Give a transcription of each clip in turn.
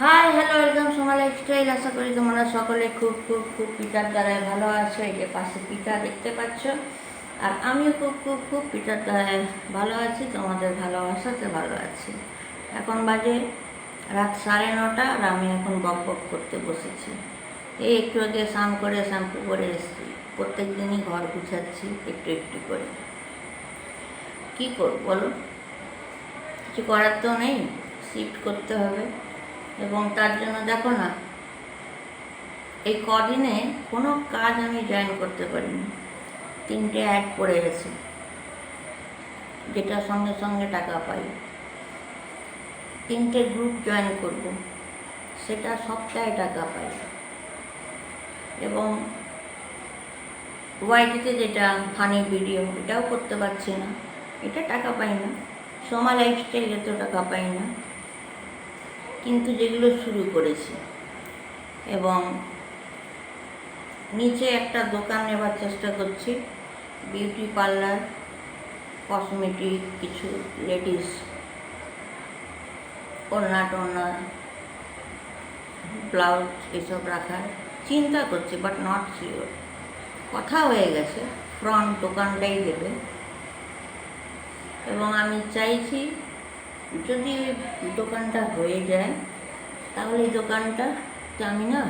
Hi hello welcome Soma lifestyle আশা করি তোমরা সকলে খুব খুব খুব পিতার দ্বারায় ভালো আছো। এই যে পাশে পিতা দেখতে পাচ্ছ। আর আমিও খুব খুব খুব পিতার দ্বারায় ভালো আছি। তোমাদের ভালোবাসাতে ভালো আছি। এখন বাজে রাত সাড়ে নটা আর আমি এখন গপ গপ করতে বসেছি। এই একটু আগে স্নান করে শ্যাম্পু করে এসেছি। প্রত্যেক দিনই ঘর গুছাচ্ছি একটু একটু করে। কী করব বলো? কিছু করার তো নেই। শিফট করতে হবে। এবং তার জন্য দেখো না, এই কদিনে কোনো কাজ আমি জয়েন করতে পারিনি। তিনটে অ্যাড পড়ে গেছে, যেটা সঙ্গে সঙ্গে টাকা পাই। তিনটে গ্রুপ জয়েন করব, সেটা সপ্তাহে টাকা পাই। এবং ওয়াইটিতে যেটা ফানি ভিডিও এটাও করতে পারছি না, এটা টাকা পাই না। সোমা লাইফস্টাইল এত টাকা পাই না। কিন্তু যেগুলো শুরু করেছি। এবং নিচে একটা দোকান নেবার চেষ্টা করছি, বিউটি পার্লার, কসমেটিক, কিছু লেডিস, ওড়না টোড়না, ব্লাউজ এসব রাখার চিন্তা করছি বাট নট শিওর কথা হয়ে গেছে ফ্রন্ট দোকানটাই দেবে। এবং আমি চাইছি যদি ওই দোকানটা হয়ে যায়, তাহলে এই দোকানটা আমি না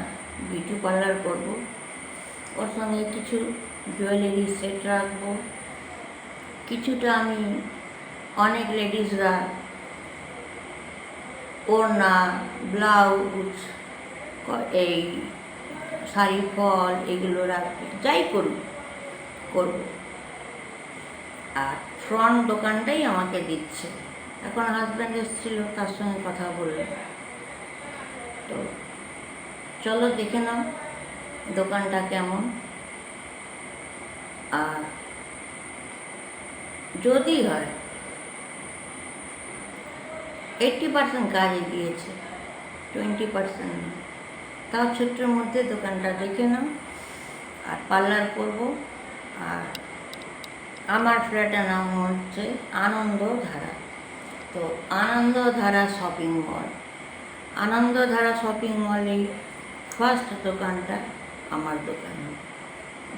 বিউটি পার্লার করব। ওর সঙ্গে কিছু জুয়েলারি সেট রাখব। কিছুটা আমি অনেক লেডিসরা ওড়না ব্লাউজ এই শাড়ি, ফল এগুলো রাখব, যাই করুক, করব। আর ফ্রন্ট দোকানটাই আমাকে দিচ্ছে। এখন হাজব্যান্ড এসেছিল, তার সঙ্গে কথা বললাম তো চলো দেখে নাও দোকানটা কেমন। আর যদি হয় এইটটি পার্সেন্ট কাজ এগিয়েছে টোয়েন্টি পার্সেন্ট তাও ছোট্টর মধ্যে দোকানটা দেখে নাও, আর পার্লার করব। আর আমার ফ্ল্যাটের নাম হচ্ছে আনন্দধারা। তো Anandadhara shopping mall. Anandadhara shopping মলেই first দোকানটা আমার দোকান।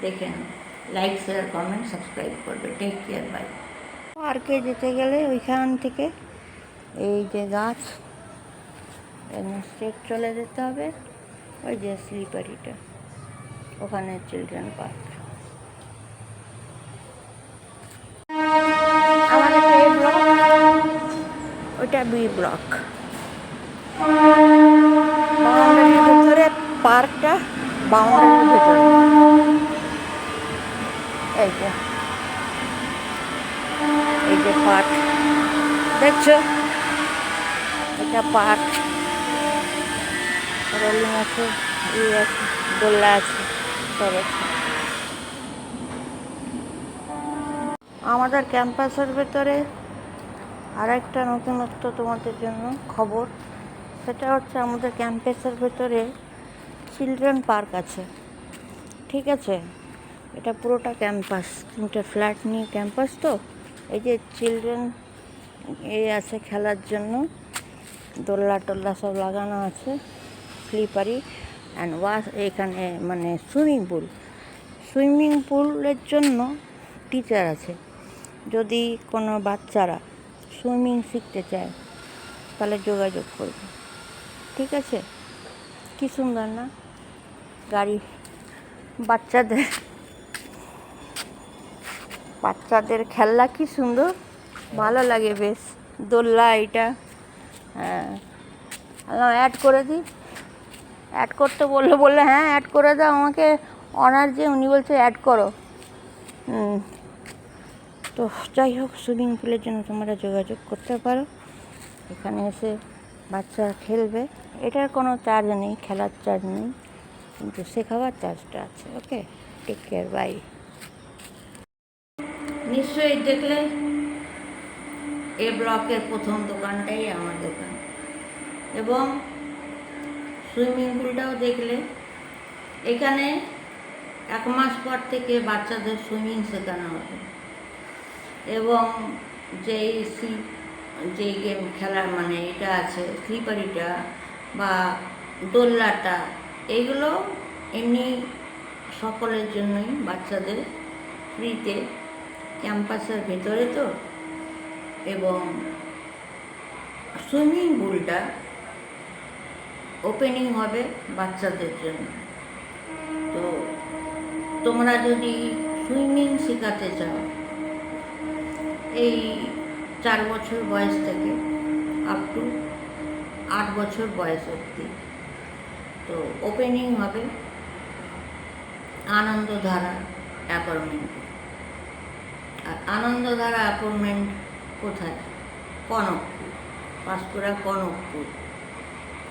দেখে নাও লাইক শেয়ার কমেন্ট সাবস্ক্রাইব করবে। টেক কেয়ার বাই পার্কে যেতে গেলে ওইখান থেকে এই যে গাছ স্ট্রেট চলে যেতে হবে। ওই যে স্লিপারিটা ওখানে চিলড্রেন পার্ক বি ব্লক বাউন্ডারির ভেতরে পার্কটা ভেতরে। এই যে। পার্ক। দেখছ? এটা পার্ক। দোল্লা আছে। সব আমাদের ক্যাম্পাসের ভেতরে আর একটা নতুনত্ব তোমাদের জন্য খবর। সেটা হচ্ছে আমাদের ক্যাম্পাসের ভেতরে চিলড্রেন পার্ক আছে। ঠিক আছে? এটা পুরোটা ক্যাম্পাস, তিনটে ফ্ল্যাট নিয়ে ক্যাম্পাস তো। এই যে চিলড্রেন এ আছে খেলার জন্য। দোল্লা টোল্লা সব লাগানো আছে, স্লিপারি অ্যান্ড ওয়াশ এখানে মানে সুইমিং পুল। সুইমিং পুলের জন্য টিচার আছে। যদি কোনো বাচ্চারা সুইমিং শিখতে চায়, তাহলে যোগাযোগ করবে। ঠিক আছে? কি সুন্দর না? গাড়ি, বাচ্চাদের বাচ্চাদের খেলনা কি সুন্দর? ভালো লাগে বেশ। দোল্লা এটা। হ্যাঁ। অ্যাড করে দিই। অ্যাড করতে বললে বললে হ্যাঁ অ্যাড করে দাও আমাকে। অনার যে উনি বলছে অ্যাড করো। তো যাই হোক, সুইমিং পুলের জন্য তোমরা যোগাযোগ করতে পারো। এখানে এসে বাচ্চারা খেলবে। এটার কোনো চার্জ নেই, খেলার চার্জ নেই, কিন্তু শেখাবার চার্জটা আছে ওকে টেক কেয়ার বাই নিশ্চয়ই দেখলে এ ব্লকের প্রথম দোকানটাই আমার দোকান। এবং সুইমিং পুলটাও দেখলে এখানে এক মাস পর থেকে বাচ্চাদের সুইমিং শেখানো হবে। এবং যেই স্লিপ যেই গেম খেলার মানে এটা আছে স্লিপারিটা বা দোল্লাটা এগুলো এমনি সকলের জন্যই বাচ্চাদের ফ্রিতে ক্যাম্পাসের ভেতরে তো, এবং সুইমিং পুলটা ওপেনিং হবে বাচ্চাদের জন্য। তো তোমরা যদি সুইমিং শেখাতে চাও এই চার বছর বয়স থেকে আপ টু আট বছর বয়স অবধি। তো ওপেনিং হবে আনন্দধারা অ্যাপার্টমেন্টে আর আনন্দধারা অ্যাপার্টমেন্ট কোথায়? কনকপুর, পাঁশকুড়া কনকপুর।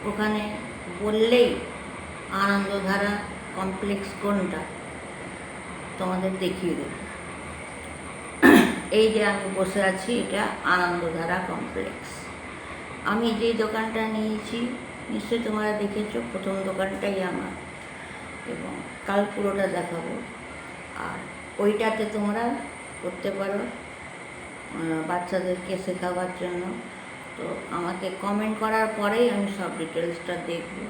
ওখানে বললেই আনন্দধারা কমপ্লেক্স কোনটা? তোমাদের দেখিয়ে দেবে। এই যে আমি বসে আছি, এটা আনন্দধারা কমপ্লেক্স। আমি যে দোকানটা নিয়েছি, নিশ্চয়ই তোমরা দেখেছ, প্রথম দোকানটাই আমার। এবং কাল পুরোটা দেখাবো। আর ওইটাতে তোমরা করতে পারো বাচ্চাদেরকে শেখাবার জন্য। তো আমাকে কমেন্ট করার পরেই আমি সব ডিটেলসটা দেখব।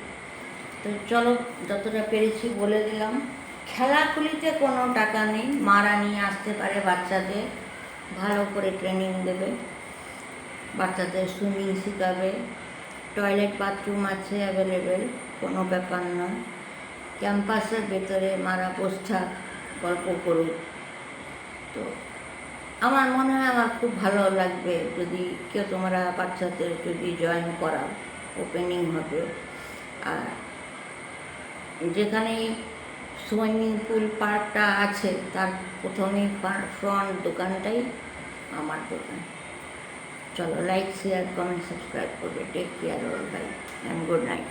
তো চলো, যতটা পেরেছি বলে দিলাম। খেলাখুলিতে কোনো টাকা নেই। মারা নিয়ে আসতে পারে বাচ্চাদের। ভালো করে ট্রেনিং দেবে। বাচ্চাদের সুইমিং শেখাবে। টয়লেট বাথরুম আছে অ্যাভেলেবেল কোনো ব্যাপার নয় ক্যাম্পাসের ভেতরে মারা পোষ্ঠা গল্প করুক তো আমার মনে হয় আমার খুব ভালো লাগবে যদি কেউ তোমরা বাচ্চাদের যদি জয়েন করাও ওপেনিং হবে। আর যেখানে সুইমিং পুল পার্কটা আছে, তার প্রথমেই ফ্রন্ট দোকানটাই আমার দোকান। চলো লাইক শেয়ার কমেন্ট সাবস্ক্রাইব করবে। Take care all bye and good night